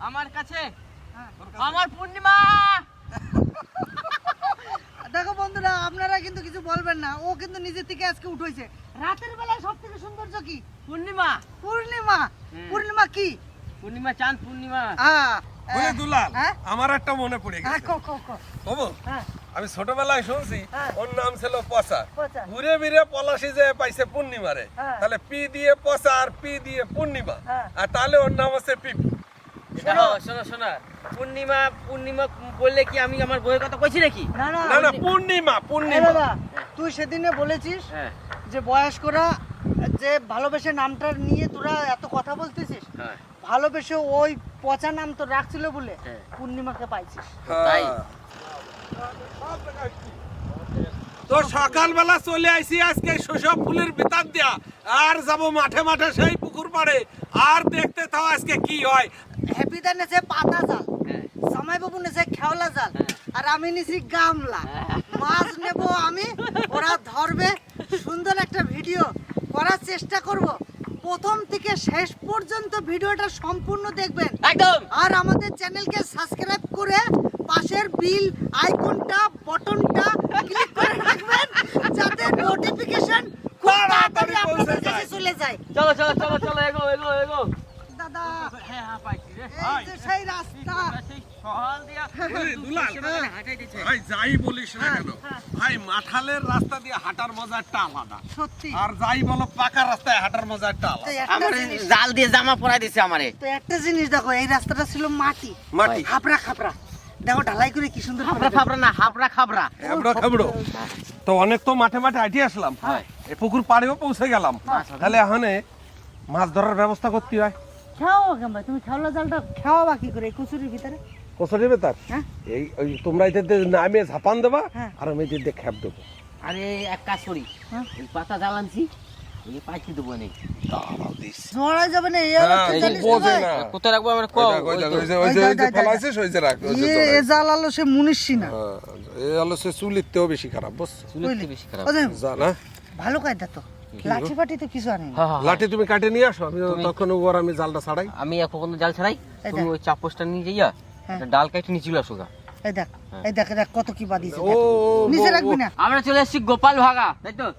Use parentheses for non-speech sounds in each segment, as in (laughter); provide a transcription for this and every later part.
আমার কাছে। হ্যাঁ আমার পূর্ণিমা! (laughs) দেখো বন্ধুরা আপনারা কিন্তু কিছু বলবেন না। ও কিন্তু নিজের থেকে আজকে উঠেছে। রাতের বেলায় সব থেকে সৌন্দর্য কি? পূর্ণিমা। পূর্ণিমা। পূর্ণিমা কি? পূর্ণিমা চাঁদ পূর্ণিমা। হ্যাঁ বুঝলি দুলাল হ্যাঁ? আমার একটা মনে পড়ে হ্যাঁ গেছে কো কো কো বাবু হ্যাঁ। আমি ছোটবেলায় শুনছি হ্যাঁ। ওর নাম ছিল পচা। ঘুরে ফিরে পলাশি যে পাইছে পূর্ণিমারে। হ্যাঁ। তাহলে পি দিয়ে পচা আর পি দিয়ে পূর্ণিমা। হ্যাঁ। আর তাহলে ওর নাম হচ্ছে পিপি। শোনো। শোনো শোনো। পূর্ণিমা পূর্ণিমা বললে কি আমি আমার বইয়ের কথা কইছি নাকি? না না না না পূর্ণিমা পূর্ণিমা। তুই সেদিনে বলেছিস হ্যাঁ। যে বয়স্করা যে ভালোবেসে নামটা নিয়ে তোরা এত কথা বলতেছিস হ্যাঁ। ভালোবেসে ওই পচা নাম তো রাখছিল বলে হ্যাঁ। পূর্ণিমাকে পাইছিস। তাই? তো সকালবেলা চলে আইছি আজকে শৈশব ফুলের ভিতর দেয়া। আর যাব মাঠে মাঠে সেই পুকুর আর দেখতে থাও আজকে কি হয়। হ্যাপিদা নেছে পাতা জাল। হ্যাঁ। বাবু নেছে খেওলা জাল। হ্যাঁ। আর আমি নিছি গামলা। মাছ নেব আমি ওরা ধরবে। সুন্দর একটা ভিডিও করার চেষ্টা করব। প্রথম থেকে শেষ পর্যন্ত ভিডিওটা সম্পূর্ণ দেখবেন। একদম। আর আমাদের চ্যানেলকে সাবস্ক্রাইব করে পাশের বিল আইকনটা বটনটা ক্লিক করে রাখবেন যাতে নোটিফিকেশন তাড়াতাড়ি আপনাদের কাছে চলে যায় চলো চলো চলো চলো এগো এগো এগো। দাদা হ্যাঁ হ্যাঁ পাইছি রে এই যে সেই রাস্তা। সেই দিয়া দুলাল। দুলাল হাঁটাই দিছে। ভাই যাই বলিস না কেন। ভাই মাঠালের রাস্তা দিয়ে হাঁটার আলাদা। সত্যি। আর যাই বলো পাকা রাস্তায় হাঁটার মজা একটা আলাদা। আমার জাল দিয়ে জামা পরাই দিছে আমারে। তো একটা জিনিস দেখো এই রাস্তাটা ছিল মাটি। মাটি? খাপড়া খাপড়া দেখো ঢালাই করে কি সুন্দর খাবরা খাবরা না হাবরা খাবরা এবড়ো খেবড়ো। তো অনেক তো মাঠে মাঠে হাঁটি আসলাম। হয়। এই পুকুর পাড়েও পৌঁছে গেলাম। তাহলে এখানে মাছ ধরার ব্যবস্থা করতে হয়। খাও কেমন? তুমি খাওলা জালটা খাওয়া বাকি করে? কচুরির ভিতরে? কষা দেবে তার হ্যাঁ। এই ওই তোমরা এতে নামে ঝাপান দেবা হ্যাঁ। আর আমি এতে খেপ দেবো। আরে এক কাজ করি। হ্যাঁ। ওই পাতা জ্বালানছি। পাইছি দেবো যাবে না হ্যাঁ, জানিস বোঝে ভাই। না। কোথায় রাখব আমরা? কও ওই যে- ওই ওই যে- দেখ, ওই যে। দেখ, ফেলাইছিস, ওই যে রাখ, ওই যে চলে। এ জাল আলো সে মুনিশি না। আলো সে চুলিতেও বেশি খারাপ বুঝছ? বেশি হ্যাঁ? ভালো কায়দা তো। লাঠি ফাটি তো কিছু আনি হ্যাঁ। লাঠি তুমি কাটে নিয়ে আসো আমি তখন ওর আমি জালটা ছাড়াই। আমি এখন জাল ছাড়াই? তুমি ওই চাপোসটা নিয়ে যাইয়া। একটা ডাল কাইটে নিয়ে চলে আসো গা। এই দেখ। এই দেখ দেখ কত কি বাদিয়েছে নিচে রাখবি না। আমরা চলে এসেছি গোপাল ভাগা তাই তো?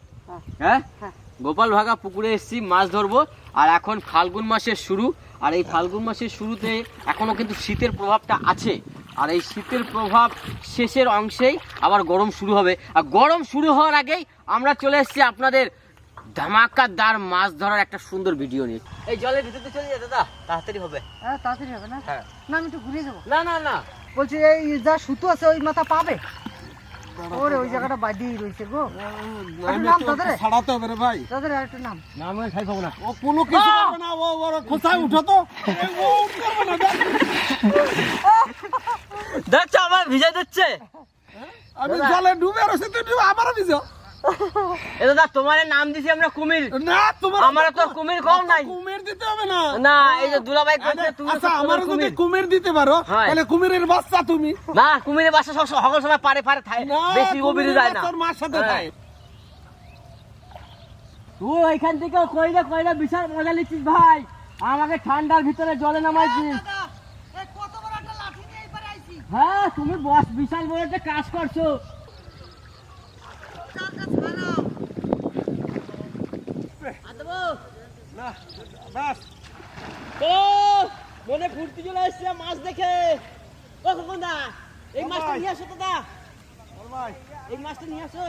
হ্যাঁ। গোপাল ভাগা পুকুরে এসেছি মাছ ধরবো। আর এখন ফাল্গুন মাসের শুরু। আর এই ফাল্গুন মাসের শুরুতে এখনও কিন্তু শীতের প্রভাবটা আছে। আর এই শীতের প্রভাব শেষের অংশেই আবার গরম শুরু হবে। আর গরম শুরু হওয়ার আগেই আমরা চলে এসেছি আপনাদের ধামাকাদার মাছ ধরার একটা সুন্দর ভিডিও নিয়ে। এই জলের ভিতরে চলে যায় দাদা তাড়াতাড়ি হবে। হ্যাঁ তাড়াতাড়ি হবে না? হ্যাঁ। না আমি একটু ঘুরে যাব না না না। বলছি এই যা সুতো আছে ওই মাথা পাবে? ওরে ওই জায়গাটা বাদিয়েই রয়েছে গো। নাম তাদের? ছাড়াতে হবে রে ভাই। তাদের আরেকটা নাম। নাম আমি খাই পাবো না। ও কোনো কিছু করবে না ও ওর খোসায় উঠো তো। ও উঠতে পারবে না, দেখ। দেখছ আমার ভিজে দিচ্ছে। আমি জলে ডুবে রয়েছে তুই ডুবে আমারও ভিজো। এ দাদা তোমার নাম দিছি আমরা কুমির। না তোমার আমার তো কুমির কম নাই। কুমির দিতে হবে না। না এই যে দুলাভাই করছে তুমি আচ্ছা আমার যদি কুমির। দিতে পারো তাহলে কুমিরের বাচ্চা তুমি। না কুমিরের বাসা সব সকল সময় পারে পারে থাকে বেশি গভীরে যায় না। তোর মার সাথে হ্যাঁ। থাকে তুই থেকে কইলে কইলে বিশাল মজা ভাই। আমাকে ঠান্ডার ভিতরে জলে নামাইছিস। হ্যাঁ তুমি বস বিশাল বড় একটা কাজ করছ চালটা ছাড়াও না বাস ও মনে ফুর্তি চলে আসছে মাছ দেখে ও খোকনদা এই মাছটা নিয়ে আসো ওর ভাই এই মাছটা নিয়ে আসো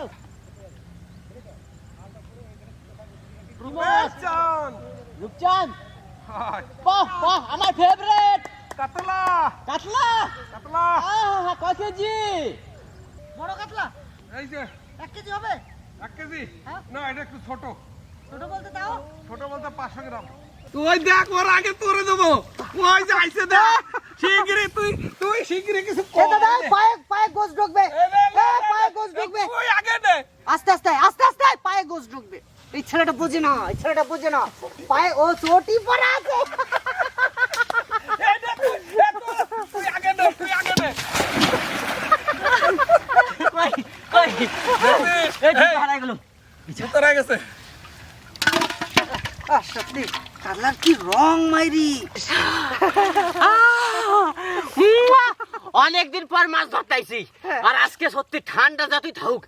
রূপচাঁদ বাহ বাহ আমার ফেভারিট কাতলা কাতলা কাতলা কত কেজি বড় কাতলা এই যে। এক কেজি হবে? এক কেজি? হ্যাঁ? না এটা একটু ছোট। ছোট বলতে দাও। ছোট বলতে পাঁচশো গ্রাম। তুই দেখ ওর আগে তোরে দেবো। ওই যে আইসে দেখ। শিগগিরি তুই তুই শিগগিরি কিছু এ দাদা পায়ে পায়ে গোস ঢুকবে। পায়ে গোস ঢুকবে। তুই আগে দে আস্তে আস্তে আস্তে আস্তে পায়ে গোস ঢুকবে। এই ছেলেটা বোঝে না এই ছেলেটা বোঝে না। পায়ে ও চটি পরা আছে। তুই, তুই, তুই আগে দে তুই আগে দে (laughs) গেছে। সত্যি কি রং মাইরি। অনেকদিন পর মাছ ধরতাইছি। আর আজকে সত্যি ঠান্ডা যতই থাকুক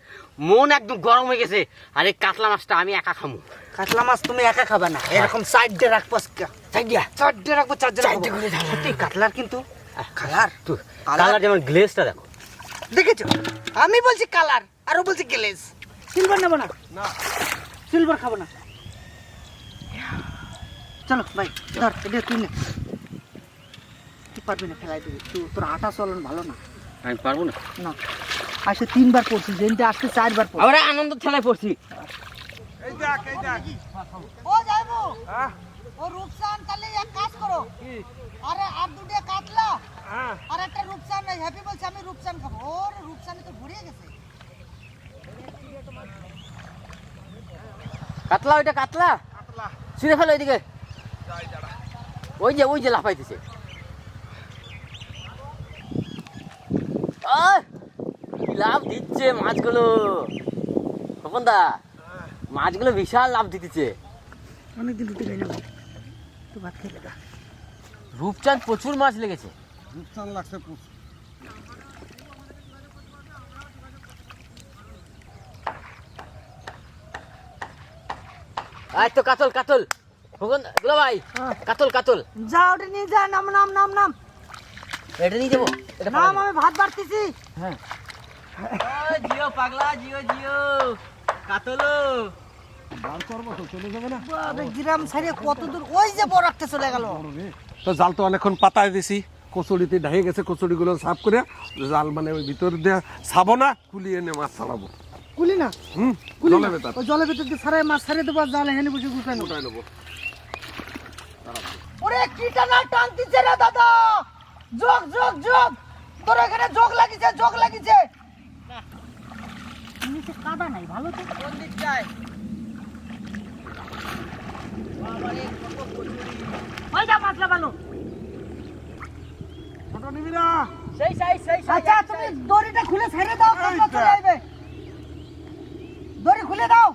মন একদম গরম হয়ে গেছে। আর এই কাতলা মাছটা আমি একা খামু। কাতলা মাছ তুমি একা খাবে না। এরকম সাইড রাখব সাইড রাখব চারজন চারটে সত্যি কাতলার কিন্তু কালার কালার যেমন গ্লেসটা দেখো। দেখেছ? আমি বলছি কালার আর ও বলছি গ্লেজ। সিলভার নেব না। সিলভার খাব না। চলো ভাই ধর এটা তুই নে। তুই পারবি না ফেলাই দিবি। তুই তোর হাঁটা চলন ভালো না। আমি পারব না। না। আসে তিনবার পড়ছি যেদিনটা আসতে চারবার পড়ছি আমরা আনন্দ ঠেলায় পড়ছি। এই দেখ এই দেখ। ও যাইবো। হ্যাঁ ও রূপসান তাহলে এক কাজ করো। আরে আর দুটো আর একটা রূপসান নাই হ্যাপি বলছে আমি রূপসান খাব। ওর রূপসানে তো ভরিয়ে গেছে। কাতলা ওইটা কাতলা? ছিঁড়ে ফেলো ওইদিকে ওই যে ওই যে লাফাইতেছে। আহ! লাভ দিচ্ছে মাছগুলো? খোকন দা মাছগুলো বিশাল লাভ দিতেছে। অনেকদিন রুটি খাই না ভাত খেলে দা রূপচাঁদ প্রচুর মাছ লেগেছে। রূপসান লাগছে প্রচুর। আয় তো কাতল কাতল। দুলা ভাই হ্যাঁ। কাতল কাতল। যা ওটা নিয়ে যা নাম নাম নাম নাম। এটা নিয়ে যাব? নাম আমি ভাত বাড়তেছি। হ্যাঁ। জিও পাগলা জিও জিও। কাতলো। জাল করব তো চলে যাবে না। বাবা, গ্রাম ছাড়িয়ে কত দূর ওই যে বড় একটা চলে গেল। তো জাল তো অনেকক্ষণ পাতায় দিছি। কচুরিতে ঢাকে গেছে কচুরিগুলো সাফ করে জাল মানে ওই ভিতর দিয়ে ছাবো না কুলিয়ে এনে মাছ ছাড়াবো কুলি না? হুম কুলি জলে ভিতর দিয়ে সারাই মাছ ছাড়িয়ে দেবো জাল হেনে বসে গুছানো ওটাই নেব ওরে কি টানা টানতিছে রে দাদা? যোগ যোগ যোগ তোর এখানে যোগ লাগিছে যোগ লাগিছে। নিচে কাদা নাই ভালো তো। কোন দিক যায় ওইটা মাছ লাগালো ছোট নিবি না সেই সেই সেই সেই আচ্ছা তুমি দড়িটা খুলে ছেড়ে দাও কাঁচা চলে আসবে দড়ি খুলে দাও।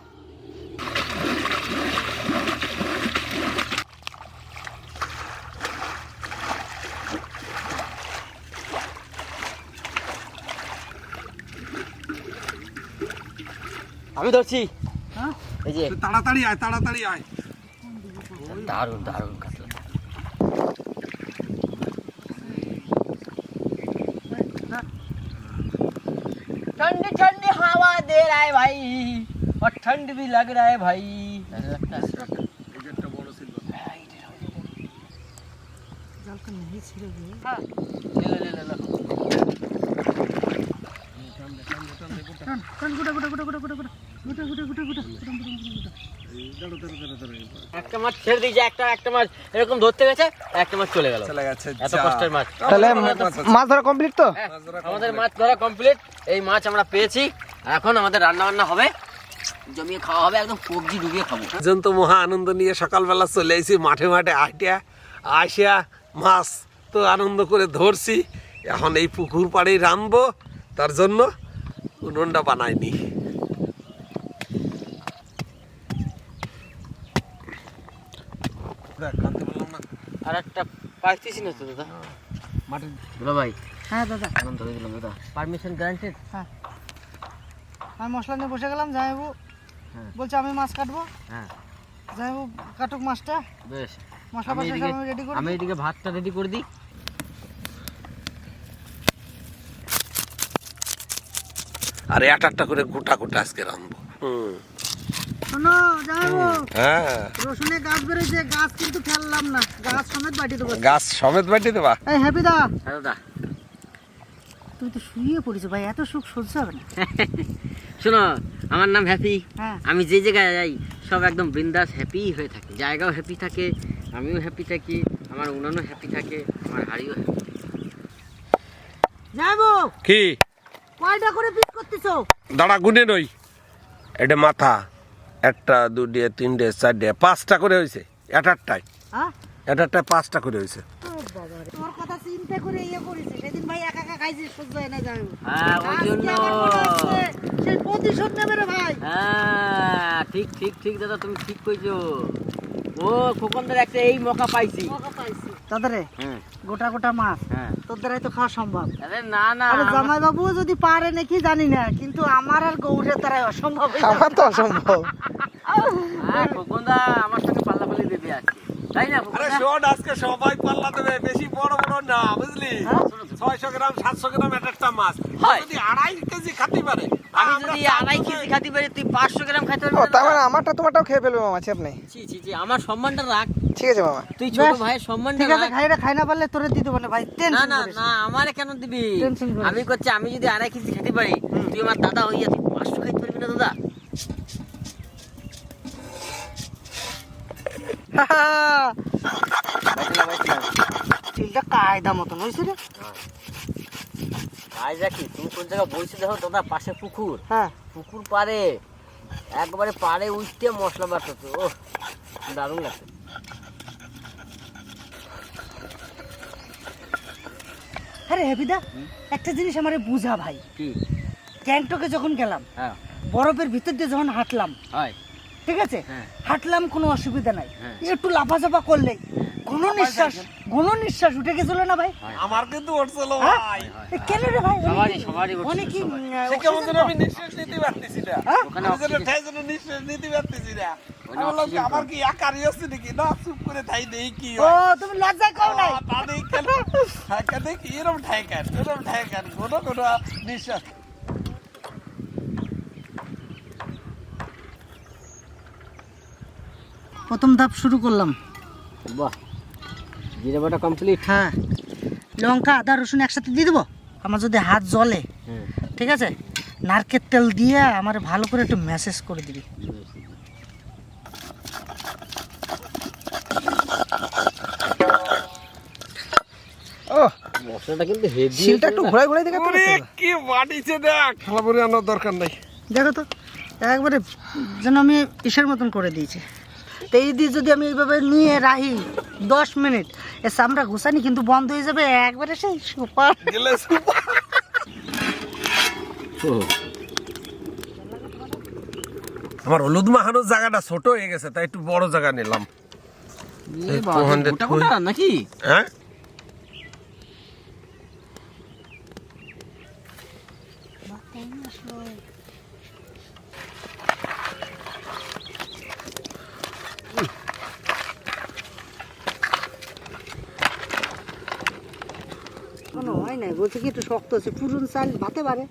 আমি ধরছি। হ্যাঁ? এই যে। তাড়াতাড়ি আয় তাড়াতাড়ি আয়। দারুণ দারুণ। भाई। और ठंड भी लग रहा है भाई। একটা মাছ ছেড়ে দিয়েছে একটা একটা মাছ। এরকম ধরতে গেছে একটা মাছ চলে চলে তো? হ্যাঁ, আমাদের মাছ ধরা কমপ্লিট। এই মাছ আমরা পেয়েছি। আর এখন আমাদের রান্না বান্না হবে। জমিয়ে খাওয়া হবে একদম সবজি ডুবিয়ে খাব। জন তো মহা আনন্দ নিয়ে সকালবেলা চলে এসেছি মাঠে মাঠে আইটিয়া আসিয়া মাছ তো আনন্দ করে ধরছি। এখন এই পুকুর পাড়েই রানবো তার জন্য উনুনটা বানাইনি। আর একটা পাইতেছি না তো দাদা? মাঠে দুলা ভাই হ্যাঁ দাদা। এখন ধরে দিলাম দাদা। পারমিশন গ্রান্টেড হ্যাঁ। আমি মশলা নিয়ে বসে গেলাম যাইবু হ্যাঁ। বলছে আমি মাছ কাটবো। হ্যাঁ। যাইবু কাটুক মাছটা। বেশ। মশলা সব আমি রেডি করে আমি এদিকে ভাতটা রেডি করে দিই। আর এক একটা করে গোটা গোটা আজকে হুম। শোনো যাইবু হ্যাঁ। রসুনে গাছ বেড়েছে গাছ কিন্তু ফেললাম না। গাছ সমেত বাটি দেবো। গাছ সমেত বাটি দেবা? এই হ্যাপি দা। হ্যাঁ দাদা। তুই তো শুয়ে পড়েছো ভাই এত সুখ সহ্য হবে না। (laughs) শোনো আমার নাম হ্যাপি হ্যাঁ। আমি যে জায়গায় যাই সব একদম বিন্দাস হ্যাপি হয়ে থাকে। জায়গাও হ্যাপি থাকে আমিও হ্যাপি থাকি আমার উনানও হ্যাপি থাকে আমার হাড়িও হ্যাপি যাইবু কি? কয়টা করে পিস করতেছো? দাঁড়া গুনে নই। এটা মাথা একটা দুটে তিনটে চারটে পাঁচটা করে হয়েছে এটারটায় হ্যাঁ? এটারটায় পাঁচটা করে হয়েছে। ও বাবা তোর কথা চিন্তা করে ইয়ে করেছে। সেদিন ভাই খাইছি সহ্য হয় হ্যাঁ ওই জন্য। আমার হচ্ছে সেই প্রতিশোধ নেবে রে ভাই। হ্যাঁ ঠিক ঠিক ঠিক দাদা তুমি ঠিক কইছো। ও খোকনদার একটা এই মকা পাইছি। দাদারে হ্যাঁ। গোটা গোটা মাছ হ্যাঁ। তোর দ্বারাই তো খাওয়া সম্ভব। আরে না না। আরে জামাই বাবু যদি পারে নাকি জানি না কিন্তু আমার আর গৌরের দ্বারাই অসম্ভব হয়ে আমার তো অসম্ভব। খোকনদা আমার সঙ্গে পাল্লাপাল্লি দেবে আজকে। তাই না? আরে শোন আজকে সবাই পাল্লা দেবে বেশি বড় বড় না বুঝলি? ছয়শো গ্রাম সাতশো গ্রাম এক একটা মাছ। হয়। যদি আড়াই কেজি খাতে পারে আমি যদি আড়াই কেজি খাতে পারি তুই পাঁচশো গ্রাম খাইতে পারবি তার মানে আমারটা তোমারটাও খেয়ে ফেলবে মামা আপনি আমার সম্মানটা রাখ। ঠিক আছে মামা। তুই ছোট ভাইয়ের সম্মানটা ঠিক আছে রাখ। খাই না খাই না পারলে তোরে দিতে পারে ভাই। না টেনশন না। না আমারে কেন দিবি? আমি করছি আমি যদি আড়াই কেজি খেতে পারি তুই আমার দাদা হইয়া তুই পাঁচশো খাইতে পারবি না দাদা? চিলটা কায়দা মতন হয়েছে রে? আজ দেখি তুমি কোন জায়গায় বলছি দেখো দাদা পাশে পুকুর। হ্যাঁ। পুকুর পারে একবারে পারে উঠতে মশলা বাটতো। ও দারুণ লাগছে। আরে হেবিদা একটা জিনিস আমারে বুঝা ভাই। কি? গ্যাংটকে যখন গেলাম হ্যাঁ। বরফের ভিতর দিয়ে যখন হাঁটলাম হয়। ঠিক আছে? হ্যাঁ। হাঁটলাম কোনো অসুবিধা নাই। হ্যাঁ। একটু লাফাচাপা করলে ঘন নিঃশ্বাস ঘন নিঃশ্বাস উঠে গেছিল না ভাই? আমার কিন্তু উঠছিল হ্যাঁ? ভাই। কেন রে ভাই? সবারই সবারই উঠছিল, কি সে কেমন যেন আমি নিঃশ্বাস নিতে পারতেছি না? ওখানে যেন ঠাই যেন নিঃশ্বাস নিতে পারতেছি না। আমার কি একারই হচ্ছে নাকি? না চুপ করে ঠাই দেই কি ও তুমি লজ্জায় কও নাই? তা দেই কেন কেন কি এরম ঠাই কেন এরম ঠাই কেন কোনো কোনো নিঃশ্বাস প্রথম ধাপ শুরু করলাম। বাহ জিরে বাটা কমপ্লিট হ্যাঁ। লঙ্কা আদা রসুন একসাথে দিয়ে দেবো? আমার যদি হাত জ্বলে হ্যাঁ। ঠিক আছে? নারকেল তেল দিয়ে আমার ভালো করে একটু ম্যাসেজ করে দিবি। ও মশলাটা কিন্তু হেভি শিলটা একটু ঘোরাই ঘোরাই দেখে ওরে কি বাড়িছে দেখ। খালাপুরি আনার দরকার নাই। দেখো তো একবারে যেন আমি ইসের মতন করে দিয়েছি। তো এই দিয়ে যদি আমি এইভাবে নিয়ে রাখি দশ মিনিট এ চামড়া ঘুষানি কিন্তু বন্ধ হয়ে যাবে একবারে সেই সুপার। গেলে সুপার। আমার হলুদ মাখানোর জায়গাটা ছোট হয়ে গেছে তাই একটু বড় জায়গা নিলাম। নাকি? হ্যাঁ? হয় নাই বলছে কি একটু শক্ত আছে। পুরুন চাল ভাতে পারে।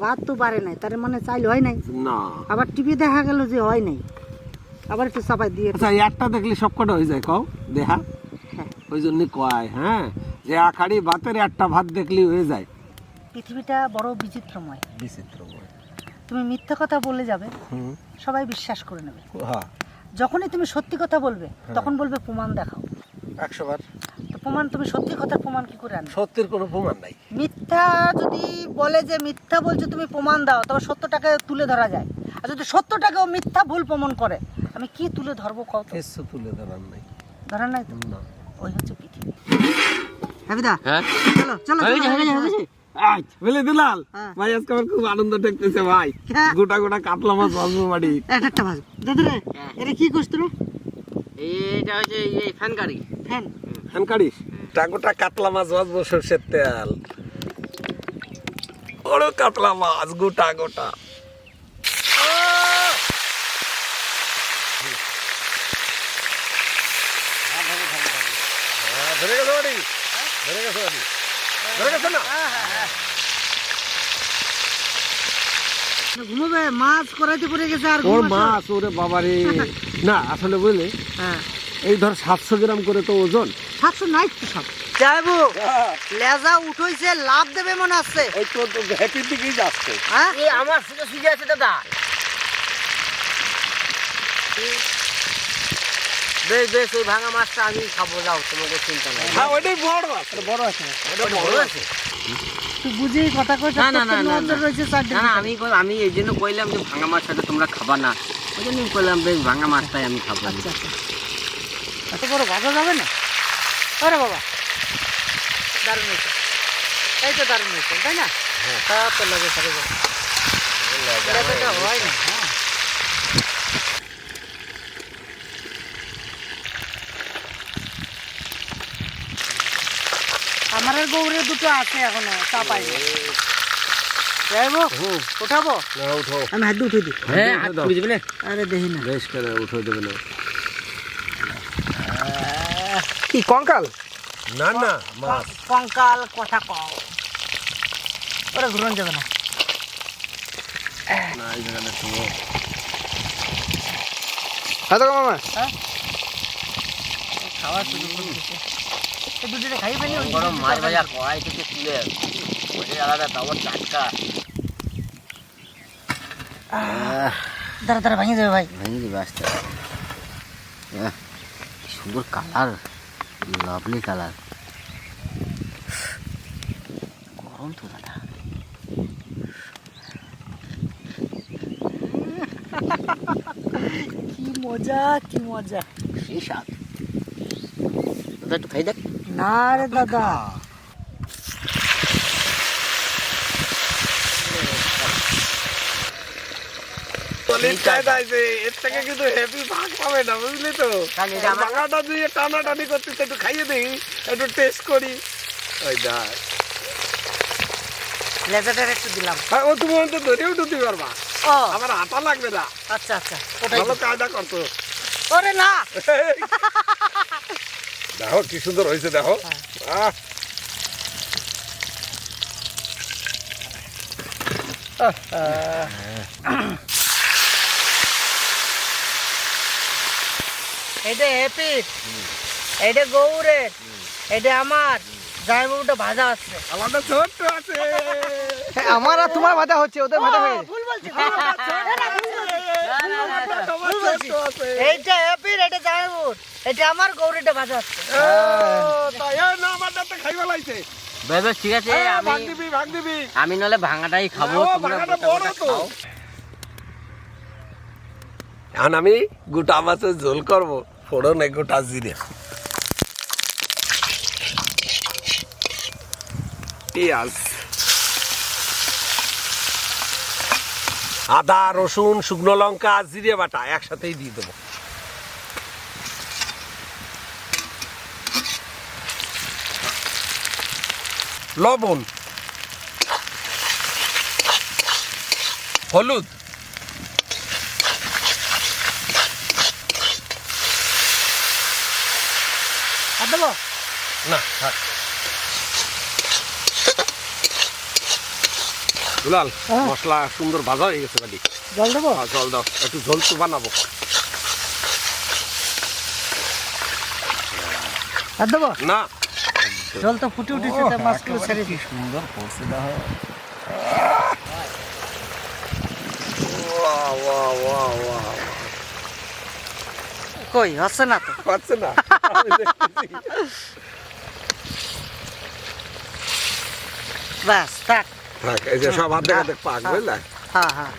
ভাত তো পারে নাই তার মানে চাইল হয় নাই। না। আবার টিভি দেখা গেল যে হয় নাই। আবার একটু চাপাই দিয়ে আচ্ছা একটা দেখলে সব কটা হয়ে যায় কও দেহা? হ্যাঁ। ওই জন্য কয় হ্যাঁ? যে আখাড়ি ভাতের একটা ভাত দেখলি হয়ে যায়। পৃথিবীটা বড় বিচিত্রময়। বিচিত্রময়। তুমি মিথ্যা কথা বলে যাবে সবাই বিশ্বাস করে নেবে। হ্যাঁ। যখনই তুমি সত্যি কথা বলবে তখন বলবে প্রমাণ দেখাও। একশো বার। প্রমাণ তুমি সত্যি কথার প্রমাণ কি করে আনবে? সত্যের কোনো প্রমাণ নাই। মিথ্যা যদি বলে যে মিথ্যা বলছো তুমি প্রমাণ দাও তবে সত্যটাকে তুলে ধরা যায়। আর যদি সত্যটাকেও মিথ্যা ভুল প্রমাণ করে আমি কি তুলে ধরবো কত কিছু তুলে ধরার নাই। ধরার নাই তো? না। ওই হচ্ছে পৃথিবী হ্যাঁ হ্যাঁ? চলো চলো হয়ে হয়ে হয়ে দুলাল হ্যাঁ। ভাই আজকে আমার খুব আনন্দ ভাই। হ্যাঁ। গোটা গোটা কাতলা মাছ বাড়ি। একটা ভাজ দাদা রে এটা কি করছ হচ্ছে এই ফ্যান গাড়ি। ফ্যান ফ্যান কাটিস গোটা গোটা কাতলা মাছ বাজবো সর্ষের তেল। বড় কাতলা মাছ গোটা গোটা ধরে গেছে বাড়ি ধরে গেছে বাড়ি ধরে গেছে না মাছ করাইতে পড়ে গেছে আর ওর। মাছ ওরে বাবারে। না আসলে বুঝলে? হ্যাঁ। এই ধর সাতশো গ্রাম করে তো ওজন। সাতশো নাই তো সব। যাইবো। লেজা উঠইছে লাভ দেবে মনে আছে। ওই তো হ্যাপির দিকেই যাচ্ছে। হ্যাঁ? এই আমার সুযোগ সুযোগ আছে দাদা। বেশ বেশ ওই ভাঙা মাছটা আমি খাব যাও তোমাকে চিন্তা নাই। হ্যাঁ ওইটাই বড় মাছ বড় আছে। ওটা বড় আছে? বুঝেই কথা না, না, না, না, আমি কই- আমি এই জন্য কইলাম যে ভাঙা মাছটা তোমরা খাবা না। ওই জন্য কইলাম বেশ ভাঙা মাছটাই আমি খাব। আচ্ছা আচ্ছা। এত বড় বাজা যাবে না? আরে বাবা। দারুণ হয়েছে। এই তো দারুণ হয়েছে তাই না? হ্যাঁ। সব তো লাগে সারে হয় না হ্যাঁ। আমার গৌরে দুটো আছে এখনও চাপাই উঠাবো? উঠো আমি হাত উঠে দিই। হ্যাঁ উঠে দেবে না? আরে দেখি না। বেশ করে উঠে দেবে না। কি কঙ্কাল? না না মাছ। কঙ্কাল কথা কও। ওরা ঘুরন যাবে না। না এই জায়গাটা তো হয়তো গো মামা? খাওয়া শুরু করতেছে এই দুটোটা খাই ফেলি ওই গরম মাছ ভাজা কড়াই থেকে তুলে ওটা আলাদা তাও টাটকা। দাঁড়া দাঁড়া ভেঙে যাবে ভাই। ভেঙে দিবে আসতে। আহ, কি সুন্দর কালার। লাভলি কালার গরম তো দাদা। কি মজা কি মজা। সেই স্বাদ। দাদা একটু খাই দেখ। না রে দাদা। চল্লিশ কায়দা আছে। এর থেকে কিন্তু হেভি ভাগ পাবে না বুঝলি তো? তাহলে এটা আমার- ভাগাটা দিয়ে টানাটানি করতেছে একটু খাইয়ে দিই একটু টেস্ট করি। ওই দেখ। লেজারটা একটু দিলাম। হ্যাঁ, ও তুমি তো ধরেও ঢুকতে পারবা। আমার হাতা লাগবে না। আচ্ছা আচ্ছা ভালো কায়দা করতো ওরে না! (laughs) দেখো কি সুন্দর হয়েছে দেখো। আহ, এটা হ্যাপির এটা গৌরের এটা আমার। জামাইবাবুটা ভাজা আছে। আমারটা ছোট্ট আছে। হ্যাঁ, আমার আর তোমার ভাজা হচ্ছে ওদের ভাজা হয়ে ভুল বলছি এইটা হ্যাপির এটা জামাইবাবুর। এটা আমার গৌরিটা ভাজা আছে। ও, তাই না আমারটা তো খাইবা ঠিক আছে ভাগ আমি দিবি ভাগ দিবি আমি নলে ভাঙাটাই খাব ভাঙাটা বড় তো। এখন আমি গোটা মাছের ঝোল করব। ফোড়নে গোটা জিরে পেঁয়াজ। আদা, রসুন, শুকনো লঙ্কা, জিরে বাটা একসাথেই দিয়ে দেবো। লবণ। হলুদ। দেবো না থাক। দুলাল মশলা সুন্দর ভাজা হয়ে গেছে বাড়ি। জল দেবো? জল দাও। একটু ঝোল তো বানাবো। আর দেবো? না। জল তো ফুটে উঠেছে তা মাছগুলো ছেড়ে দিই। সুন্দর পড়ছে দেখো ওয়া ওয়া ওয়া ওয়া কই হচ্ছে না তো? পাচ্ছে না। (laughs) ব্যাস থাক। থাক, এই যে সব হাত দেখা দেখ পাক বুঝলে? হ্যাঁ হ্যাঁ।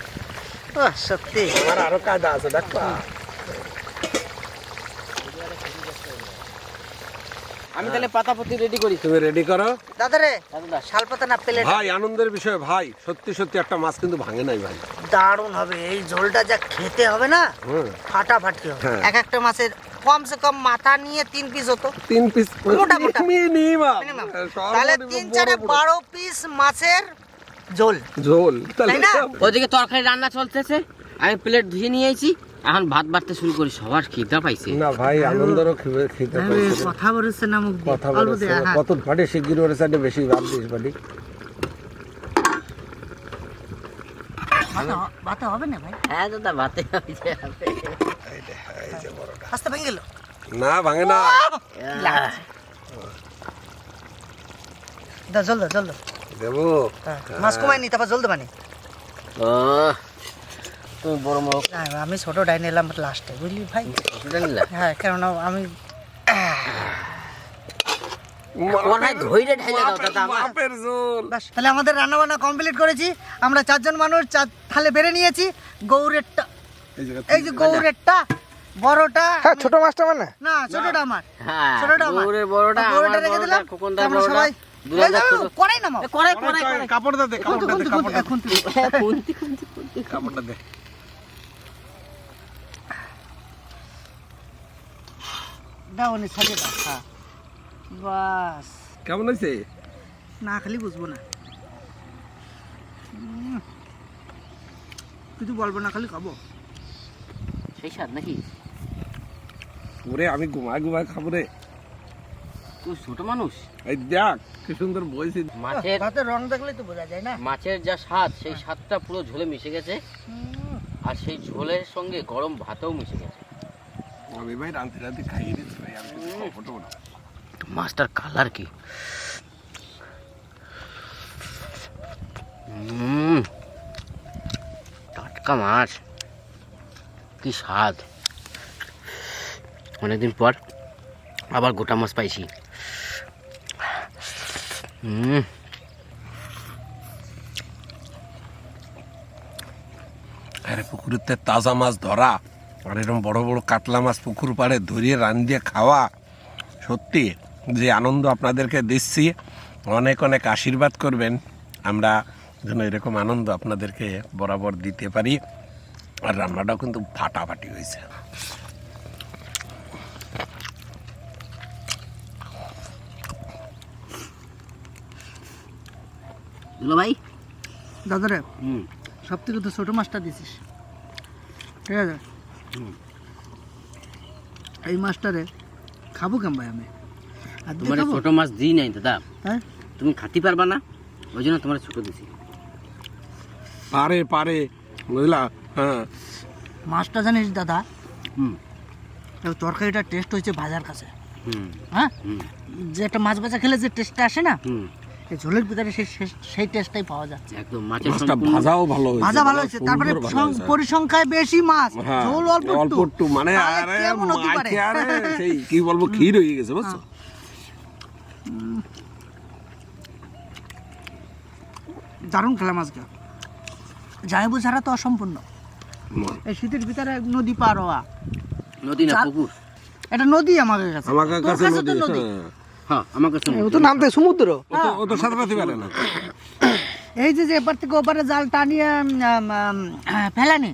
সত্যি। আমার আরও কায়দা আছে দেখবা আমি তাহলে পাতাপতি রেডি করি। তুমি রেডি করো। দাদা রে দাদা শালপাতা না পেলে ভাই আনন্দের বিষয় ভাই সত্যি সত্যি একটা মাছ কিন্তু ভাঙে নাই ভাই। দারুণ হবে এই ঝোলটা যা খেতে হবে না ফাটাফাটি হবে। হ্যাঁ। এক একটা মাছের কমসে কম মাথা নিয়ে তিন পিস হতো। তিন পিস মোটা মোটা। মিনিমাম। তাহলে তিন চারে বারো পিস মাছের ঝোল। ঝোল তাই না? ওদিকে তরকারি রান্না চলতেছে। আমি প্লেট ধুয়ে নিয়েছি এখন ভাত বাড়তে শুরু করি সবার খিদা পাইছে। না ভাই আনন্দেরও খেতে পাইছে কথা বলেছে না মুখ কথা বলেছে। কত ফাটে শিগগির ওর সাইডে বেশি ভাব দিস বাড়ি। ভাতে হবে না ভাই? হ্যাঁ দাদা ভাতে হয়েছে আস্তে ভেঙে গেল? না ভাঙে না। দাও জল দাও জল দেবো। হ্যাঁ, মাছ কমাই নি তারপর জল দেবা নি ও তুমি বড় না, আমি ছোট ডাইন এলাম লাস্টে বুঝলি ভাই? হ্যাঁ কেননা আমি তাহলে আমাদের রান্না বান্না কমপ্লিট করেছি। আমরা চারজন মানুষ চার থালে বেড়ে নিয়েছি। গৌরেরটা এই যে গৌরেরটা বড়টা হ্যাঁ ছোট মাছটা মানে? না ছোটটা আমার। হ্যাঁ ছোটটা আমার। গৌরের বড়টা গৌরেরটা রেখে দিলাম। আমরা সবাই দুলালদার ছোট কড়াই নামাও করে করে করে কাপড়টা দে কাপড়টা দে হ্যাঁ, কাপড়টা দে। দাও নি সাজে হ্যাঁ। বাস। কেমন হয়েছে? না খালি বুঝব না। কিছু বলব না খালি খাব। সেই স্বাদ নাকি? ওরে আমি ঘুমায় ঘুমায় খাব রে। তুই ছোট মানুষ। এই দেখ কি সুন্দর বইছি। মাছের ভাতের রং দেখলে তো বোঝা যায় না। মাছের যা স্বাদ সেই স্বাদটা পুরো ঝোলে মিশে গেছে। আর সেই ঝোলের সঙ্গে গরম ভাতেও মিশে গেছে। আমি ভাই রান্তি রান্তি খাইয়ে মাছটার কালার কি? টাটকা মাছ। কি স্বাদ। অনেকদিন পর আবার গোটা মাছ পাইছি। হুম পুকুরেতে তাজা মাছ ধরা। আর এরকম বড় বড় কাতলা মাছ পুকুর পাড়ে ধরিয়ে রান দিয়ে খাওয়া সত্যি যে আনন্দ আপনাদেরকে দিচ্ছি। অনেক অনেক আশীর্বাদ করবেন। আমরা যেন এরকম আনন্দ আপনাদেরকে বরাবর দিতে পারি। আর রান্নাটাও কিন্তু ফাটাফাটি হয়েছে। দুলো ভাই? দাদারে হুম। সব থেকে তো ছোট মাছটা দিছিস। ঠিক আছে? এই মাছটারে খাব কেন ভাই আমি? আর তোমার? ছোট মাছ দিই নাই দাদা। হ্যাঁ? তুমি খাতে পারবা না ওই জন্য তোমার ছোট দিছি। পারে পারে বুঝলা? হ্যাঁ। মাছটা জানিস দাদা হুম। তরকারিটার টেস্ট হয়েছে ভাজার কাছে। হুম। হ্যাঁ? যে একটা মাছ ভাজা খেলে যে টেস্টটা আসে না? হুম ঝোলের ভিতরে সেই সেই- টেস্টটাই পাওয়া যাচ্ছে। একদম মাছের মাছটা ভাজাও ভালো হয়েছে ভাজা ভালো হয়েছে তারপরে। পরিসংখ্যায় বেশি মাছ হ্যাঁ, ঝোল অল্প অল্প একটু মানে আরে কেমন হতে পারে? আরে সেই কি বলব ক্ষীর হয়ে গেছে বুঝছ? দারুণ খেলাম আজকে জায়বু ছাড়া তো অসম্পূর্ণ। এই শীতের ভিতরে নদী পার হওয়া। নদী না পুকুর? এটা নদী আমাদের কাছে। আমাকে কাছে নদী নদী। হ্যাঁ। আমার কাছে ও তো নামতে সমুদ্র। ও তো পারে না। (coughs) এই যে যে এপার থেকে ওপারে জাল টানিয়ে ফেলানি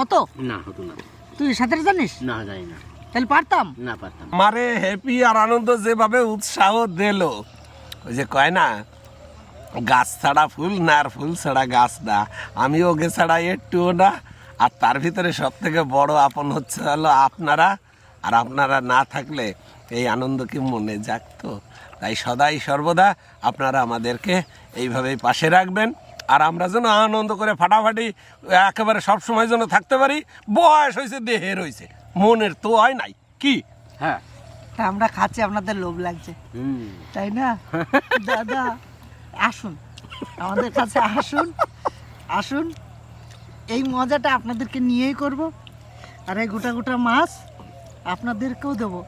হতো? না হতো না। তুই সাঁতার জানিস? না জানি না। তাহলে পারতাম? না পারতাম মারে হ্যাপি আর আনন্দ যেভাবে উৎসাহ দিল ওই যে কয় না গাছ ছাড়া ফুল না আর ফুল ছাড়া গাছ না আমি ওকে ছাড়া একটুও না আর তার ভিতরে সব থেকে বড় আপন হচ্ছে হলো আপনারা আর আপনারা না থাকলে এই আনন্দ কি মনে জাগতো? তাই সদাই সর্বদা আপনারা আমাদেরকে এইভাবেই পাশে রাখবেন। আর আমরা যেন আনন্দ করে ফাটাফাটি একেবারে সব সময় যেন থাকতে পারি বয়স হয়েছে দেহের হয়েছে মনের তো হয় নাই কি? হ্যাঁ। তা আমরা খাচ্ছি আপনাদের লোভ লাগছে। তাই না? দাদা আসুন। আমাদের কাছে আসুন আসুন। এই মজাটা আপনাদেরকে নিয়েই করব। আর এই গোটা গোটা মাছ আপনাদেরকেও দেবো।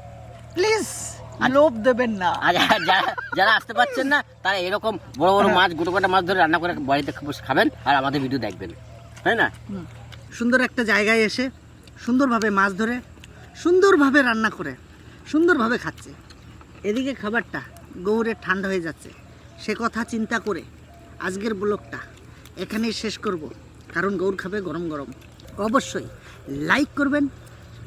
প্লিজ লোভ দেবেন না। যারা- যারা আসতে পারছেন না তারা এরকম বড় বড় মাছ গোটা গোটা মাছ ধরে রান্না করে বাড়িতে বসে খাবেন আর আমাদের ভিডিও দেখবেন। তাই না? সুন্দর একটা জায়গায় এসে সুন্দরভাবে মাছ ধরে সুন্দরভাবে রান্না করে সুন্দরভাবে খাচ্ছে। এদিকে খাবারটা গৌরের ঠান্ডা হয়ে যাচ্ছে। সে কথা চিন্তা করে আজকের ব্লগটা এখানেই শেষ করব। কারণ গৌর খাবে গরম গরম। অবশ্যই লাইক করবেন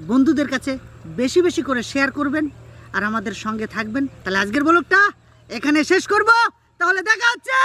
বন্ধুদের কাছে বেশি বেশি করে শেয়ার করবেন। আর আমাদের সঙ্গে থাকবেন। তাহলে আজকের ব্লগটা এখানে শেষ করব। তাহলে দেখা হচ্ছে।